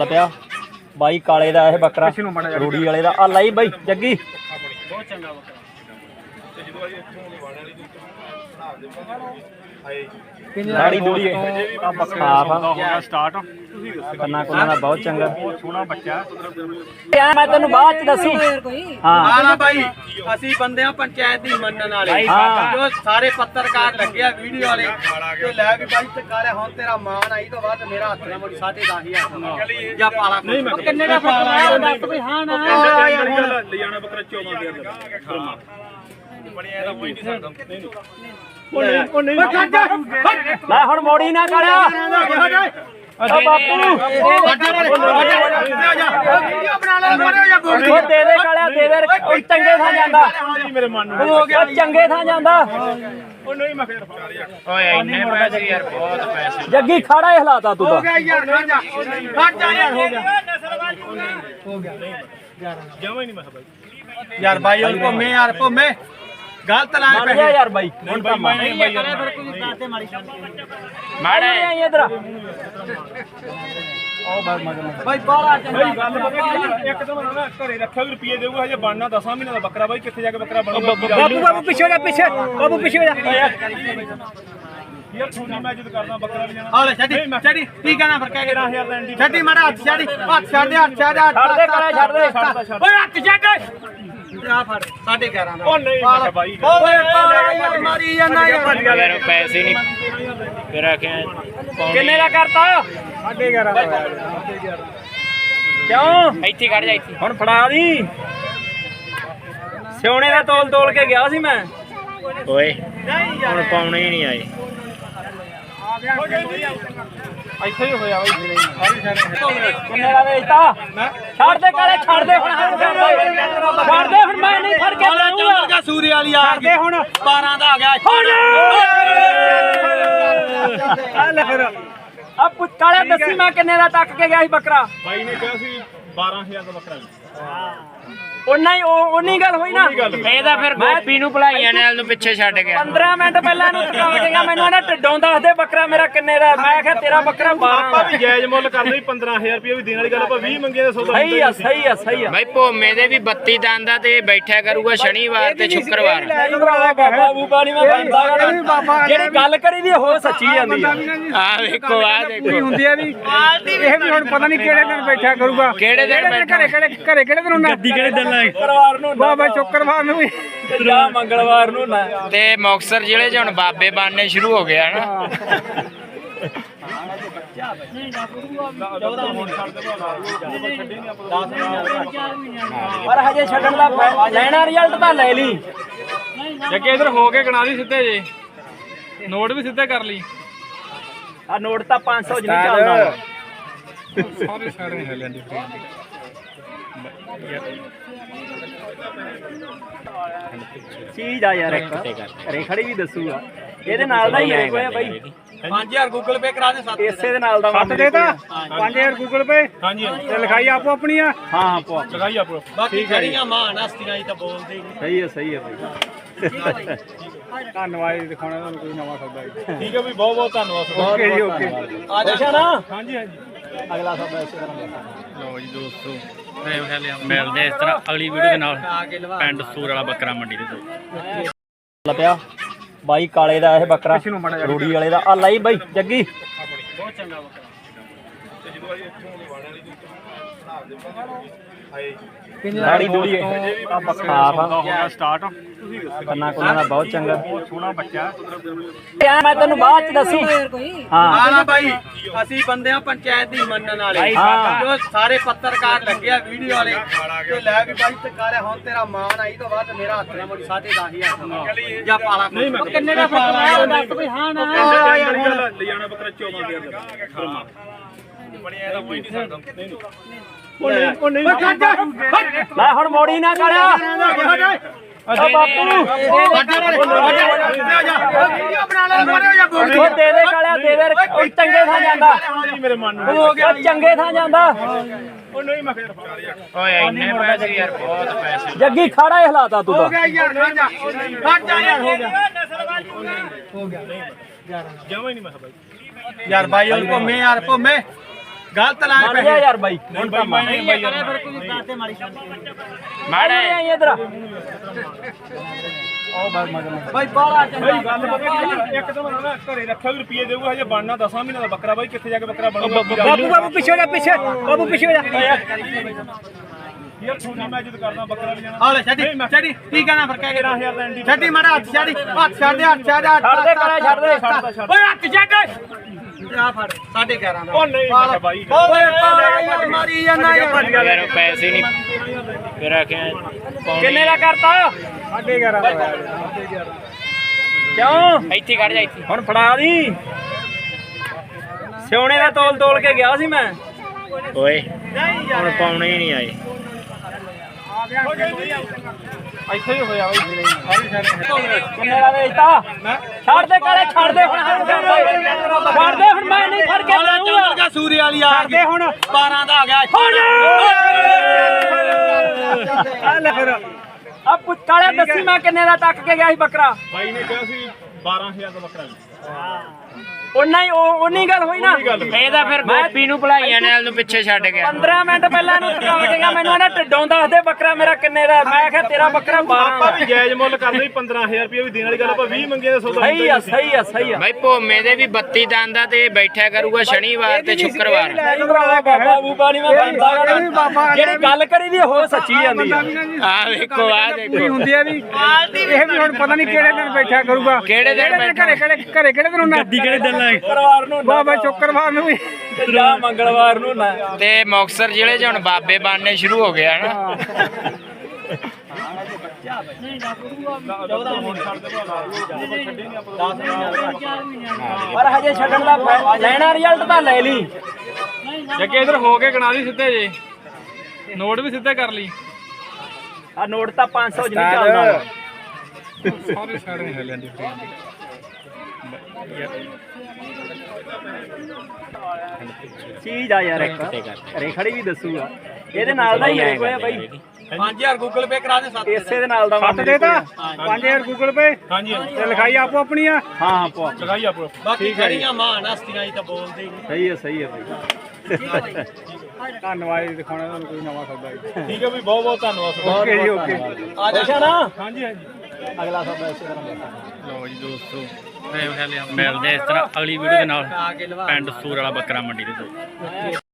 ਲੱਭਿਆ। ਬਾਈ ਕਾਲੇ ਦਾ ਇਹ ਬੱਕਰਾ ਰੂੜੀ ਵਾਲੇ ਦਾ। ਆ ਲਈ ਬਾਈ ਜੱਗੀ। ਦਾੜੀ ਦੂੜੀ ਆ ਸਾਫ਼ ਆ ਸਟਾਰਟ ਕੰਨਾ ਕੋਨਾ ਦਾ ਬਹੁਤ ਚੰਗਾ। ਸੋਹਣਾ ਬੱਚਾ। ਮੈਂ ਤੈਨੂੰ ਬਾਅਦ ਚ ਦੱਸੂ। ਹਾਂ। ਨਾ ਭਾਈ ਅਸੀਂ ਬੰਦੇ ਆ ਪੰਚਾਇਤ ਦੀ ਮੰਨਣ ਵਾਲੇ। ਜੋ ਸਾਰੇ ਪੱਤਰਕਾਰ ਲੱਗੇ ਆ ਵੀਡੀਓ ਵਾਲੇ ਤੇ ਲੈ ਵੀ ਭਾਈ ਟਕਾਰੇ ਹੁਣ ਤੇਰਾ ਮਾਨ ਆਈ ਤੋਂ ਬਾਅਦ ਮੇਰਾ ਹੱਥ ਨਾ ਮੋੜੀ 10500 ਜਾਂ ਪਾਲਾ ਨਹੀਂ ਮੈਂ ਕਿੰਨੇ ਦਾ ਫ਼ਰਕ ਦੱਸ ਵੀ ਹਾਂ ਨਾ। ਲੈ ਜਾਣਾ ਬੱਕਰਾ 14000 ਦਾ। ਬਣਿਆ ਇਹਦਾ ਕੋਈ ਨਹੀਂ ਸਕਦਾ ਲੈ। ਹੁਣ ਮੋੜੀ ਨਾ ਕਾਲਿਆ ਆ ਬਾਪੂ ਉਹ ਦੇ ਦੇ ਕਾਲਿਆ ਦੇ ਦੇ ਉਹ ਚੰਗੇ ਥਾਂ ਜਾਂਦਾ। ਉਹ ਚੰਗੇ ਥਾਂ ਜਾਂਦਾ। ਉਹ ਨਹੀਂ ਮੈਂ ਫੇਰ ਓਏ ਇੰਨੇ ਪੈਸੇ ਯਾਰ ਬਹੁਤ ਪੈਸੇ। ਜੱਗੀ ਖੜਾ ਹੀ ਹਲਾਤਾ ਤੂੰ ਤਾਂ। ਜਮਾ ਹੀ ਨਹੀਂ ਮੈਂ ਬਾਈ। ਯਾਰ ਭਾਈ ਉਹ ਭੁੰਮੇ ਯਾਰ ਭੁੰਮੇ ਗਲਤ ਲਾਏ ਮੰਨ ਗਿਆ ਯਾਰ ਬਾਈ। ਹੁਣ ਬਾਈ ਮੈਂ ਨਹੀਂ ਬਾਈ ਯਾਰ ਮਾੜੇ ਆਈ ਇਧਰ। ਭਾਈ ਬਾਹਲਾ ਬਾਈ ਗੱਲ ਪਤਾ ਕੀ ਇੱਕ ਤਾਂ ਨਾ ਘਰੇ ਰੱਖਿਆ ਵੀ ਰੁਪਏ ਦੇਊਗਾ ਹਜੇ ਬਣਨਾ 10 ਮਹੀਨੇ ਦਾ ਬੱਕਰਾ ਬਾਈ ਕਿੱਥੇ ਜਾ ਕੇ ਬੱਕਰਾ ਬਣੂਗਾ? ਬਾਬੂ ਬਾਬੂ ਪਿੱਛੇ ਜਾ ਪਿੱਛੇ। ਬਾਬੂ ਪਿੱਛੇ ਜਾ। ਯਾਰ ਤੁਹਾਨੂੰ ਮੈਂ ਕਰਦਾ ਬੱਕਰਾ ਲੈ ਜਾਣਾ ਹਾਲੇ ਛੱਡੀ ਛੱਡੀ। ਕੀ ਕਹਿਣਾ ਫਿਰ ਕਹਿ 13000 ਦਾ ਐਂਡੀ ਛੱਡੀ ਮਾੜਾ ਹੱਥ ਛੱਡੀ। ਹੱਥ ਛੱਡ ਦੇ ਹੱਥ ਛੱਡ ਛੱਡ ਦੇ। ਛੱਡ ਦੇ। ਓਏ ਹੱਥ ਛੱਡ। ਆ ਫੜ 11.5 ਦਾ ਉਹ ਨਹੀਂ ਮੈਂ ਕਿਹਾ ਬਾਈ ਓਏ ਪਾਲਾ ਯਾਰ ਮਾਰੀ ਜਾਂਦਾ ਯਾਰ ਯਾਰ ਪੈਸੇ ਨਹੀਂ ਫਿਰ ਆਖਿਆ ਕਿੰਨੇ ਦਾ ਕਰਤਾ 11.5 ਕਿਉਂ? ਇੱਥੇ ਖੜ ਜਾ ਇੱਥੇ। ਹੁਣ ਫੜਾ ਦੀ। ਸਿਉਣੇ ਦਾ ਤੋਲ ਤੋਲ ਕੇ ਗਿਆ ਸੀ ਮੈਂ। ਓਏ ਹੁਣ ਪਾਉਣੇ ਹੀ ਨਹੀਂ ਆਏ। ਇੱਥੇ ਹੀ ਹੋਇਆ ਬਾਈ ਕਿੰਨੇ ਦਾ ਵੇਚਤਾ ਛੱਡ ਦੇ ਕਾਲੇ ਛੱਡ ਦੇ ਹੁਣ ਛੱਡ ਦੇ ਛੱਡ ਦੇ ਹੁਣ ਮੈਂ ਨਹੀਂ ਫੜ ਕੇ ਲਾਉਂਗਾ। ਚੰਗਾ ਸੂਰੀ ਵਾਲੀ ਆ ਗਈ। ਹੁਣ। 12 ਦਾ ਆ ਗਿਆ ਆ ਲੈ ਫਿਰ। ਆ ਪੁੱਤ ਕਾਲੇ ਦੱਸੀ ਮੈਂ ਕਿੰਨੇ ਦਾ ਟੱਕ ਕੇ ਗਿਆ ਸੀ ਬੱਕਰਾ? ਬਾਈ ਨੇ ਕਿਹਾ ਸੀ 12000 ਦਾ ਬੱਕਰਾ ਉਹਨਾਂ ਹੀ ਉਹ ਉਨੀ ਗੱਲ ਹੋਈ ਨਾ। ਇਹਦਾ ਫਿਰ ਗੋਪੀ ਨੂੰ ਭਲਾਈਆਂ ਨਾਲ ਨੂੰ ਪਿੱਛੇ ਛੱਡ ਗਿਆ। 15 ਮਿੰਟ ਪਹਿਲਾਂ ਇਹਨੂੰ ਟਕਾ ਮੈਨੂੰ ਆਣਾ ਢਿੱਡੋਂ ਦੱਸ ਦੇ ਬੱਕਰਾ ਮੇਰਾ ਕਿੰਨੇ ਦਾ। ਮੈਂ ਕਿਹਾ ਤੇਰਾ ਬੱਕਰਾ 12 ਆਪਾਂ ਵੀ ਜਾਇਜ਼ ਮੁੱਲ ਕਰਦੇ ਸੀ 15000 ਰੁਪਏ ਵੀ ਦੇਣ ਵਾਲੀ ਗੱਲ ਆਪਾਂ 20 ਮੰਗੇ ਦਾ ਸੌਦਾ ਸਹੀ ਆ ਸਹੀ ਆ ਸਹੀ ਆ। ਬਾਈ ਭੋਮੇ ਦੇ ਵੀ 32 ਦੰਦ ਆ ਤੇ ਬੈਠਿਆ ਕਰੂਗਾ ਸ਼ਨੀਵਾਰ ਤੇ ਸ਼ੁੱਕਰਵਾਰ। ਬਾਬਾ ਬੂਬਾ ਨਹੀਂ ਮੈਂ ਬੰਦਾ ਜਿਹੜੀ ਗੱਲ ਕਰੀ ਦੀ ਉਹ ਸੱਚੀ ਜਾਂਦੀ ਆ। ਆ ਵੇਖੋ ਆ ਦੇਖੋ। ਹੁੰਦੀ ਆ ਵੀ ਇਹ ਵੀ ਹੁਣ ਪਤਾ ਨਹੀਂ ਕਿਹੜੇ ਦਿਨ ਬੈਠਾ ਕਰੂਗਾ। ਕਿਹੜੇ ਦਿਨ ਬੈਠਾ? ਘਰੇ ਕਿਹੜੇ ਘਰੇ ਕਿਹੜੇ ਦਿਨ ਗੱਡੀ ਕਿਹੜੇ ਦਿਨ ਸ਼ੁੱਕਰਵਾਰ ਨੂੰ ਬਾਬਾ ਸ਼ੁੱਕਰਵਾਰ ਨੂੰ ਵੀ। ਜਾਂ ਮੰਗਲਵਾਰ ਨੂੰ ਨਾ। ਤੇ ਮੁਕਤਸਰ ਜ਼ਿਲ੍ਹੇ 'ਚ ਹੁਣ ਬਾਬੇ ਬਣਨੇ ਸ਼ੁਰੂ ਹੋ ਗਿਆ ਨਾ। ਪਰ ਹਜੇ ਛੱਡਣ ਦਾ ਫੈ- ਲੈਣਾ ਰਿਜ਼ਲਟ ਤਾਂ ਲੈ ਲਈ। ਜੱਗੇ ਇਧਰ ਹੋ ਕੇ ਗਣਾ ਦੀ ਸਿੱਧੇ ਜੇ। ਨੋਟ ਵੀ ਸਿੱਧੇ ਕਰ ਲਈ। ਆ ਨੋਟ ਤਾਂ 500 ਜਿਹਾ ਚੱਲਦਾ। ਸਾਰੇ ਸਾਰੇ ਹੈ ਲੈਂਦੀ ਚੀਜ਼ ਆ ਯਾਰ ਇੱਕ। ਰੇਖੜੀ ਵੀ ਦੱਸੂਗਾ। ਇਹਦੇ ਨਾਲ ਦਾ ਹੀ ਹੈ ਕੋਈ ਬਾਈ। 5000 ਗੂਗਲ ਪੇ ਕਰਾ ਦੇ ਸੱਤ ਇਸੇ ਦੇ ਨਾਲ ਦਾ ਸੱਤ ਦੇਤਾ? 5000 ਗੂਗਲ ਪੇ ਹਾਂਜੀ ਤੇ ਲਿਖਾਈ ਆਪੋ ਆਪਣੀ ਆ? ਹਾਂ ਹਾਂ ਪਵਾ ਲਗਾਈ ਆਪੋ ਬਾਕੀ ਖੜੀਆਂ ਮਾਨ ਹਸਤੀਆਂ ਹੀ ਤਾਂ ਬੋਲਦੇ ਹੀ ਨਹੀਂ। ਸਹੀ ਹੈ ਸਹੀ ਹੈ ਬਾਈ। ਧੰਨਵਾਦ ਜੀ ਦਿਖਾਉਣਾ ਤੁਹਾਨੂੰ ਕੋਈ ਨਵਾਂ ਸੌਦਾ ਜੀ। ਠੀਕ ਹੈ ਵੀ ਬਹੁਤ ਬਹੁਤ ਧੰਨਵਾਦ। ਤੁਹਾਡਾ। ਓਕੇ ਜੀ ਓਕੇ। ਆ ਜਾ। ਨਾ? ਹਾਂਜੀ ਹਾਂਜੀ। ਅਗਲਾ ਸਭ ਇਸੇ ਤਰ੍ਹਾਂ ਲਓ ਜੀ ਦੋਸਤੋ ਮਿਲਦੇ ਇਸ ਤਰ੍ਹਾਂ ਅਗਲੀ ਵੀਡੀਓ ਦੇ ਨਾਲ ਪਿੰਡ ਸੂਰ ਵਾਲਾ ਬੱਕਰਾ ਮੰਡੀ ਦੇ ਤੋਂ ਲੱਭਿਆ ਬਾਈ ਕਾਲੇ ਦਾ ਇਹ ਬੱਕਰਾ, ਰੂੜੀ ਵਾਲੇ ਦਾ। ਆ ਲਈ ਬਾਈ, ਜੱਗੀ। ਦਾੜੀ ਦੂੜੀ ਆ। ਸਾਫ਼ ਹੋਗਾ ਸਟਾਰਟ ਕੰਨਾ ਕੋਨਾ ਦਾ ਬਹੁਤ ਚੰਗਾ। ਸੋਹਣਾ ਬੱਚਾ। ਮੈਂ ਤੈਨੂੰ ਬਾਅਦ ਚ ਦੱਸੂ। ਹਾਂ। ਨਾ ਭਾਈ ਅਸੀਂ ਬੰਦੇ ਆ ਪੰਚਾਇਤ ਦੀ ਮੰਨਣ ਵਾਲੇ। ਜੋ ਸਾਰੇ ਪੱਤਰਕਾਰ ਲੱਗੇ ਆ ਵੀਡੀਓ ਵਾਲੇ ਤੇ ਲੈ ਵੀ ਭਾਈ ਟਕਾਰੇ ਹੁਣ ਤੇਰਾ ਮਾਨ ਆਈ ਤੋਂ ਬਾਅਦ ਮੇਰਾ ਹੱਥ ਨਾ ਮੋੜੀ 10500 ਜਾਂ ਪਾਲਾ ਨਹੀਂ ਮੈਂ ਕਿੰਨੇ ਦਾ ਫ਼ਰਕ ਦੱਸ ਵੀ ਹਾਂ ਨਾ। ਲੈ ਜਾਣਾ ਬੱਕਰਾ? 14000 ਦਾ। ਬਣਿਆ ਇਹਦਾ ਕੋਈ ਨਹੀਂ ਸਕਦਾ। ਨਹੀਂ ਉਹ ਨਹੀਂ ਉਹ ਨਹੀਂ। ਲੈ ਹੁਣ ਮੋੜੀ ਨਾ ਕਾਲਿਆ ਆ ਬਾਪੂ ਉਹ ਦੇ ਦੇ ਕਾਲਿਆ ਦੇ ਦੇ। ਉਹ ਚੰਗੇ ਥਾਂ ਜਾਂਦਾ। ਮੇਰੇ ਮਨ ਨੂੰ। ਉਹ ਚੰਗੇ ਥਾਂ ਜਾਂਦਾ। ਉਹ ਨਹੀਂ ਮੈਂ ਫੇਰ ਓਏ ਇੰਨੇ ਪੈਸੇ ਯਾਰ ਬਹੁਤ ਪੈਸੇ। ਜੱਗੀ ਖੜਾ ਹੀ ਹਲਾਤਾ ਤੂੰ ਤਾਂ। ਜਮਾ ਹੀ ਨਹੀਂ ਮੈਂ ਬਾਈ। ਯਾਰ ਭਾਈ ਉਹ ਭੁੰਮੇ ਯਾਰ ਭੁੰਮੇ ਗਲਤ ਲਾਏ ਮੰਨ ਗਿਆ ਯਾਰ ਬਾਈ। ਨਹੀਂ ਬਾਈ ਮੈਂ ਨਹੀਂ ਬਾਈ ਯਾਰ ਮਾੜਾ ਆਈ ਇਧਰ। ਬਾਈ ਬਾਲਾ ਬਾਈ ਗੱਲ ਪਤਾ ਕੀ? ਇੱਕ ਤਾਂ ਨਾ ਘਰੇ ਰੱਖਿਆ ਵੀ ਰੁਪਏ ਦੇਊਗਾ ਹਜੇ ਬਣਨਾ 10 ਮਹੀਨੇ ਦਾ ਬੱਕਰਾ ਬਾਈ ਕਿੱਥੇ ਜਾ ਕੇ ਬੱਕਰਾ ਬਣੂਗਾ ਬਾਬੂ ਬਾਬੂ ਪਿੱਛੇ ਹੋ ਜਾ ਪਿੱਛੇ। ਬਾਬੂ ਪਿੱਛੇ ਹੋ ਜਾ। ਯਾਰ ਛੋਟੀ ਮੈਂ ਇੱਜ਼ਤ ਕਰਦਾ ਬੱਕਰਾ ਵੀ ਜਾਣਾ ਹਾਲੇ ਛੱਡੀ ਛੱਡੀ। ਕੀ ਕਹਿਣਾ ਫਿਰ ਕਹਿ ਕੇ 13000 ਦਾ। ਐਂਡੀ ਛੱਡੀ ਮਾੜਾ ਹੱਥ ਛੱਡੀ। ਹੱਥ ਛੱਡ ਦੇ ਹੱਥ ਛੱਡ ਦੇ ਛੱਡ ਦੇ ਕਾਲੇ ਛੱਡ ਦੇ ਛੱਡਦਾ ਛੱਡ ਓਏ ਹੱਥ ਛੱਡ ਆ ਫੜ 11.5 ਦਾ ਉਹ ਨਹੀਂ ਮੈਂ ਬਾਈ ਓਏ ਯਾਰ ਮਾਰੀ ਜਾਂਦਾ ਯਾਰ ਯਾਰ ਪੈਸੇ ਨਹੀਂ ਫਿਰ ਆਖਿਆ ਕਿੰਨੇ ਦਾ ਕਰਤਾ 11.5 ਕਿਉਂ ਇੱਥੇ ਖੜ ਜਾ ਇੱਥੇ ਹੁਣ ਫੜਾ ਦੀ ਸਿਉਣੇ ਦਾ ਤੋਲ ਤੋਲ ਕੇ ਗਿਆ ਸੀ ਮੈਂ ਓਏ, ਹੁਣ ਪਾਉਣੇ ਹੀ ਨਹੀਂ ਆਏ। ਇੱਥੇ ਹੀ ਹੋਇਆ ਬਾਈ। ਕਿੰਨੇ ਦਾ ਵੇਚਤਾ? ਛੱਡ ਦੇ ਕਾਲੇ ਛੱਡ ਦੇ ਹੁਣ ਹੱਥ ਛੱਡ ਦੇ ਛੱਡ ਦੇ ਹੁਣ ਮੈਂ ਨਹੀਂ ਫੜ ਕੇ ਲਾਉਂਗਾ ਚੱਲ ਸੂਰੀ ਵਾਲੀ ਆ ਛੱਡ ਦੇ ਹੁਣ। 12 ਦਾ ਆ ਗਿਆ ਚੱਲ ਫਿਰ। ਆ ਪੁੱਤਾਲੇ ਦੱਸੀ ਮੈਂ ਕਿੰਨੇ ਦਾ ਟੱਕ ਕੇ ਗਿਆ ਸੀ ਬੱਕਰਾ? ਬਾਈ ਨੇ ਕਿਹਾ ਸੀ 12000 ਦਾ ਬੱਕਰਾ ਉਹਨਾਂ ਹੀ ਉਹ ਉਨੀ ਗੱਲ ਹੋਈ ਨਾ। ਇਹਦਾ ਫਿਰ ਗੋਪੀ ਨੂੰ ਭਲਾਈਆਂ ਨਾਲ ਨੂੰ ਪਿੱਛੇ ਛੱਡ ਗਿਆ 15 ਮਿੰਟ ਪਹਿਲਾਂ ਇਹਨੂੰ ਟਕਾ ਕੇ ਗਿਆ ਮੈਨੂੰ ਇਹਨੇ ਢਿੱਡੋਂ ਦੱਸ ਦੇ ਬੱਕਰਾ ਮੇਰਾ ਕਿੰਨੇ ਦਾ ਮੈਂ ਕਿਹਾ ਤੇਰਾ ਬੱਕਰਾ 12 ਆਪਾਂ ਦਾ ਵੀ ਜਾਇਜ਼ ਮੁੱਲ ਕਰਦੇ ਸੀ 15000 ਰੁਪਏ ਵੀ ਦੇਣ ਵਾਲੀ ਗੱਲ ਆਪਾਂ 20 ਮੰਗੇ ਦਾ ਸੌਦਾ ਸਹੀ ਆ ਸਹੀ ਆ ਸਹੀ ਆ। ਬਾਈ ਭੋਮੇ ਦੇ ਵੀ 32 ਦੰਦ ਆ ਤੇ ਇਹ ਬੈਠਿਆ ਕਰੂਗਾ ਸ਼ਨੀਵਾਰ ਤੇ ਸ਼ੁੱਕਰਵਾਰ। ਨਹੀਂ ਭਰਾਵਾ ਬਾਬਾ ਬੂਬਾ ਨਹੀਂ ਮੈਂ ਬੰਦਾ ਜਿਹੜੀ ਗੱਲ ਕਰੀ ਦੀ ਉਹ ਸੱਚੀ ਜਾਂਦੀ ਆ। ਆ ਵੇਖੋ ਆ ਦੇਖੋ। ਹੁੰਦੀ ਆ ਵੀ ਇਹ ਵੀ ਹੁਣ ਪਤਾ ਨਹੀਂ ਕਿਹੜੇ ਦਿਨ ਬੈਠਾ ਕਰੂਗਾ। ਕਿਹੜੇ ਦਿਨ ਬੈਠਾ? ਘਰੇ ਕਿਹੜੇ ਘਰੇ ਕਿਹੜੇ ਦਿਨ ਹੁੰਦਾ? ਗੱਡੀ ਕਿਹੜੇ ਦਿਨ ਸ਼ੁੱਕਰਵਾਰ ਨੂੰ ਬਾਬਾ ਸ਼ੁੱਕਰਵਾਰ ਨੂੰ ਵੀ। ਜਾਂ ਮੰਗਲਵਾਰ ਨੂੰ ਨਾ ਤੇ ਮੁਕਤਸਰ ਜ਼ਿਲ੍ਹੇ 'ਚ ਹੁਣ ਬਾਬੇ ਬਣਨੇ ਸ਼ੁਰੂ ਹੋ ਗਏ ਹਨਾ ਪਰ ਹਜੇ ਛੱਡਣ ਦਾ ਫੈ- ਲੈਣਾ ਰਿਜ਼ਲਟ ਤਾਂ ਲੈ ਲਈ। ਜੱਗੇ ਇਧਰ ਹੋ ਕੇ ਗਣਾ ਦੀ ਸਿੱਧੇ ਜੇ। ਨੋਟ ਵੀ ਸਿੱਧੇ ਕਰ ਲਈ। ਆ ਨੋਟ ਤਾਂ 500 ਜਿੰਨੀ ਚੱਲਦਾ। ਸਾਰੇ ਸਾਰੇ ਹੈ ਲੈਂਦੀ। ਚੀਜ਼ ਆ ਯਾਰ ਇੱਕ। ਰੇਖੜੀ ਵੀ ਦੱਸੂਗਾ। ਇਹਦੇ ਨਾਲ ਦਾ ਹੀ ਮੇਰੇ ਕੋਲ ਆ ਬਾਈ। 5000 ਗੂਗਲ ਪੇ ਕਰਾ ਦੇ ਸੱਤ ਇਸੇ ਦੇ ਨਾਲ ਦਾ ਸੱਤ ਦੇਤਾ? 5000 ਗੂਗਲ ਪੇ ਹਾਂਜੀ ਤੇ ਲਿਖਾਈ ਆਪੋ ਆਪਣੀ ਆ? ਹਾਂ ਹਾਂ ਪਵਾ ਲਗਾਈ ਆਪੋ ਬਾਕੀ ਖੜੀਆਂ ਮਾਨ ਹਸਤੀਆਂ ਹੀ ਤਾਂ ਬੋਲਦੇ ਹੀ ਨਹੀਂ। ਸਹੀ ਹੈ ਸਹੀ ਹੈ ਬਾਈ। ਧੰਨਵਾਦ ਜੀ ਦਿਖਾਉਣਾ ਤੁਹਾਨੂੰ ਕੋਈ ਨਵਾਂ ਸੌਦਾ ਜੀ। ਠੀਕ ਹੈ ਵੀ ਬਹੁਤ ਬਹੁਤ ਧੰਨਵਾਦ। ਓਕੇ ਜੀ ਓਕੇ। ਆ ਜਾ। ਨਾ? ਹਾਂਜੀ ਹਾਂਜੀ। ਅਗਲਾ ਸੌਦਾ ਇਸੇ ਤਰ੍ਹਾਂ ਲਓ ਜੀ ਦੋਸਤੋ ਮਿਲਦੇ ਇਸ ਤਰ੍ਹਾਂ ਅਗਲੀ ਵੀਡੀਓ ਦੇ ਨਾਲ। ਪਿੰਡ ਸੂਰ ਵਾਲਾ ਬੱਕਰਾ ਮੰਡੀ ਦੇ ਤੋਂ